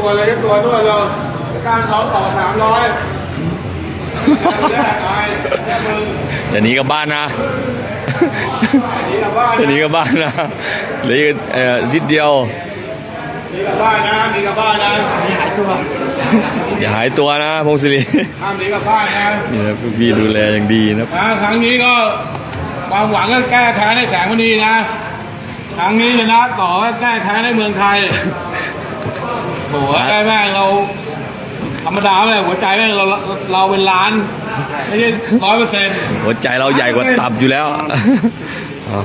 ตัวเลยยกตัวด้วยเราการท้องต่อสามร้อยแรกไอ้แรกมึงเดี๋ยวนี้กลับบ้านนะหนีกลับบ้านเดี๋ยวนี้กลับบ้านนะเหลืออีกเอ่อนิดเดียว หนีกลับบ้านนะหนีกลับบ้านนะหนีหายตัวอย่าหายตัวนะพงศิริห้ามหนีกลับบ้านนะนี่นะพี่ดูแลอย่างดีนะครับนะครั้งนี้ก็ความหวังก็แก้แค้นให้แสงมณีนะ ครั้งนี้ชนะต่อก็แก้แค้นให้เมืองไทย โอ้โหแก้แม่งเรา ธรรมดาเลยหัวใจแม่งเราเราเป็นล้าน ไม่ใช่ร้อยเปอร์เซ็นต์หัวใจเราใหญ่กว่าตับอยู่แล้วอ๋อ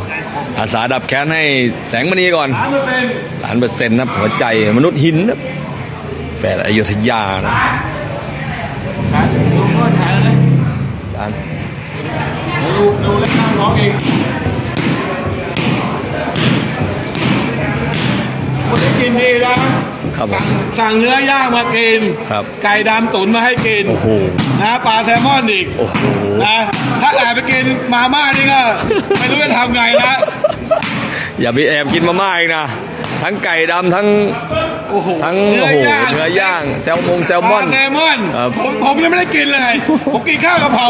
อาสาดับแค้นให้แสงมณีก่อนล้านเปอร์เซ็นต์ล้านเปอร์เซ็นต์นะหัวใจมนุษย์หินนะแฝดอยุธยานะดูเพื่อนแทนเลยล้านดูดูเล่นน้ำร้องเองคนที่กินดีนะ ครับผมสั่งเนื้อย่างมากิน ครับไก่ดำตุ๋นมาให้กินโอ้โหนะปลาแซลมอนอีกโอ้โห นะถ้าแอบไปกินมาม่านี่ก็ ไม่รู้จะทำไงนะ อย่าไปแอบกินมาม่าอีกนะ ทั้งไก่ดำทั้งโอ้โหทั้งโอ้โหเนื้อย่างแซลมงแซลปมอลานแซลมอนครับผมผมยังไม่ได้กินเลยผมกินข้าวกะเพรา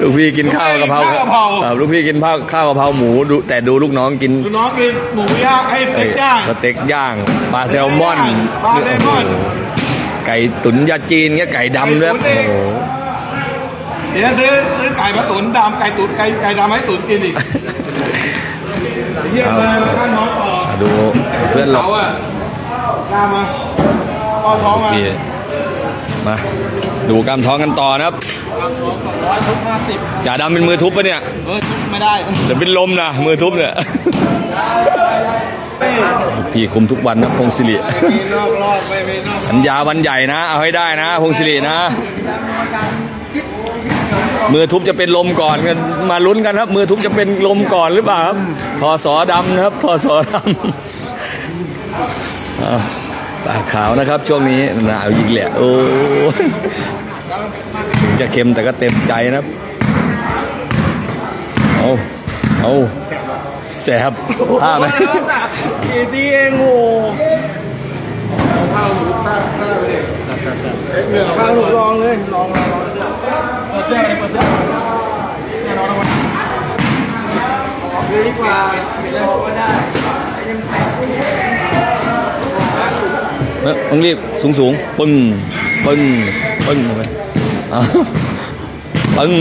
ลูกพี่กินข้าวกะเพราข้าวกะเพราครับลูกพี่กินข้าวข้าวกะเพราหมูดูแต่ดูลูกน้องกินดูน้องกินหมูย่างไอ้สเอ้เต็ยกย่างสเต็กย่างปลาแซลมอนปลาแซลมอนโโหไก่ตุ๋นยาจีนเงี้ยไก่ดำด้วยครับไก่ตุ๋นโอ้โหเดี๋ยวซื้อซื้อไก่มาตุ๋นดำไก่ตุ๋นไก่ไก่ดำให้ตุ๋นกินอีก เยี่ยมเลยมาข้างน้องต่อดูเพื่อนเราเขาอะกล้ามาป้อนท้องมาพี่มาดูกล้ามท้องกันต่อนะครับร้อยทุกห้าสิบจ่าดำเป็นมือทุบปะเนี่ยเออทุบไม่ได้เดี๋ยวเป็นลมนะมือทุบเนี่ยพี่คุมทุกวันนะพงศิริมีนอกรอบไม่มีนอกสัญญาวันใหญ่นะ เอาให้ได้นะ พงศิรินะ มือทุบจะเป็นลมก่อนกันมาลุ้นกันครับ มือทุบจะเป็นลมก่อนหรือเปล่าครับพอสอดำนะครับพอสอดำอ้าวปากขาวนะครับ ช่วงนี้หนาวยิงแหละโอ้ยถึงจะเค็มแต่ก็เต็มใจนะครับเอาเอาแสบผ้าไหมกี่ทีเองโอ้ข้าวหมูข้าวข้าวเลยเหนือข้าวหมูลองเลยลองลองลองเปิดแจ้งเปิดแจ้งแน่นอนนะวันออก ดีกว่าไม่ได้บอกว่าได้เอ้ยต้องรีบสูงสูงๆปึ้งปึ้งปึ้งลงไปอะปึ้ง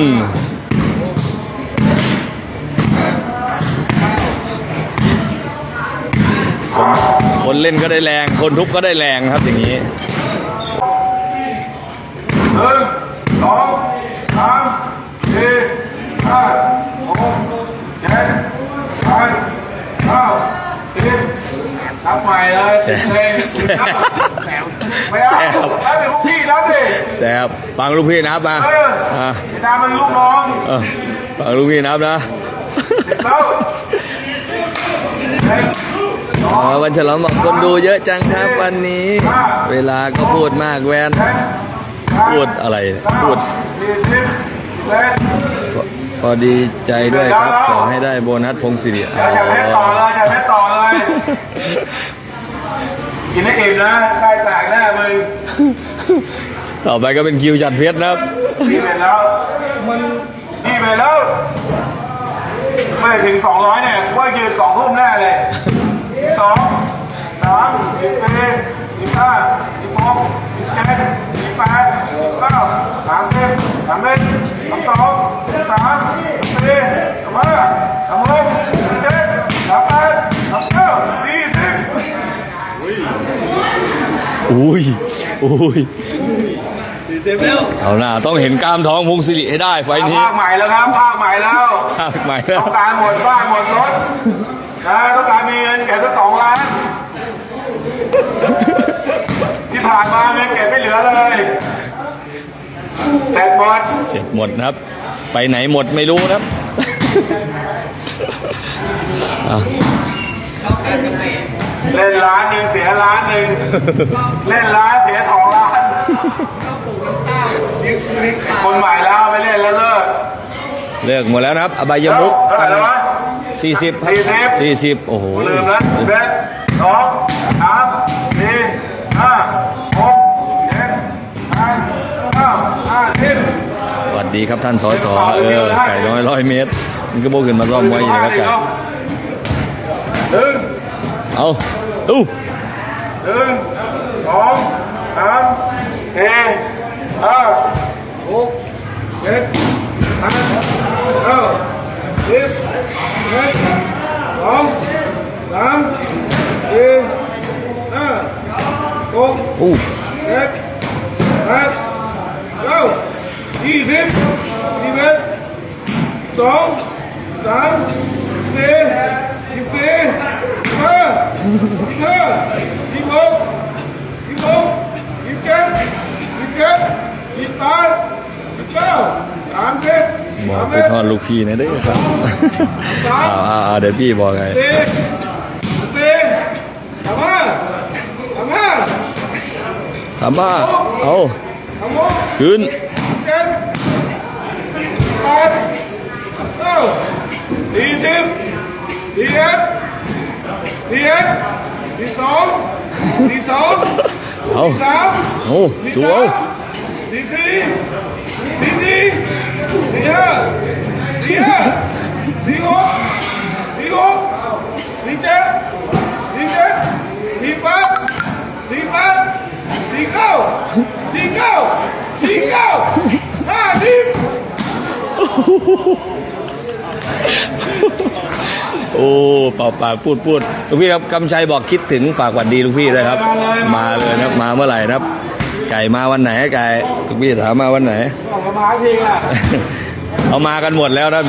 คนคนเล่นก็ได้แรง คนทุบก็ได้แรงครับอย่างนี้หนึ่งสองสามสี่ห้าหกเจ็ดแปดเก้าสิบ นับใหม่เลยแสบเพลงแสบไม่เอาแสบแล้วเดี๋ยวพวกพี่แล้วดิแสบฟังลูกพี่นับมาเอออะพี่ตามเป็นลูกน้องเออฟังลูกพี่นับนะแล้วอ๋อวันฉลองบอกคนดูเยอะจังครับวันนี้ เวลาก็พูดมากแวนพูดอะไรพูดสี่สิบเอ็ดพอดีใจด้วยครับ ขอให้ได้โบนัสพงศิริอ๋เดี๋ยวอย่าเพชรต่ออเลยอย่าเพชรต่อเลย กินให้อิ่มนะใกล้แตกแน่มึงต่อไปก็เป็นคิวจัดเพชรนะครับนี่ไปแล้ว มันนี่ไปแล้ว ไม่ถึงสองร้อยเนี่ยว่ายืนสองทุ่มแน่เลยสองสามสี่สี่ห้าสี่หกสี่เจ็ดสี่แปดสี่เก้าสามสิบสามเอ็ดสามสองสามสี่สามห้าสามหก อุ้ยอุ้ยเอาหน้าต้องเห็นกล้ามท้องพงศิริให้ได้ไฟล์นี้ภาคใหม่แล้วครับภาคใหม่แล้วภาคใหม่แล้วต้องการหมดบ้านหมดรถนะต้องการมีเงินเก็บสักสองล้านที่ผ่านมาเงินเก็บไม่เหลือเลยแต่หมดเสร็จหมดนะครับ ไปไหนหมดไม่รู้นะครับอะ เล่นร้านหนึ่งเสียร้านหนึ่งเล่นร้านเสียของร้านคนใหม่แล้วไม่เล่นแล้วเลิกเลิกหมดแล้วนะครับ อบายมุกตั้งสี่สิบสี่สิบโอ้โหลืมแล้วเบสองสามสี่ห้าหกเจ็ดแปดเก้าห้าสิบสวัสดีครับท่านสอสอเออไก่ร้อยร้อยเมตร มันก็โบขึ้นมาร่อมไว้อยู่นะครับไก่ เอาอู้หนึ่งสองสามสี่ห้าหกเจ็ดแปดเก้าสิบเอ็ดสองสามสี่ห้าหกเจ็ดแปดเก้ายี่สิบยี่สิบสองสามสี่สิบสี่สิบห้า บห้าสิบหกสิบหกสิบเจ็ดสิบเจ็ดสิบแปดสิบเก้าสามสิบบอกไปทอดลูกพี่นะเด้อครับเอาเอาเอาเดี๋ยวพี่บอกไงสี่สี่สามห้าสามห้าถามาเอาขึ้นเจ็ดแปดเก้าสี่สิบสี่เอ็ด สี่เอ็ดสี่สองสี่สองเอาสี่สามเอา เป่าปากพูดพูดลูกพี่ครับกำชัยบอกคิดถึงฝากหวัดดีลูกพี่ด้วยครับ มาเลยนะครับมาเมื่อไหร่นะครับ ไก่มาวันไหนไก่ลูกพี่ถามมาวันไหนออกมาพาทีอะเอามากันหมดแล้วนะ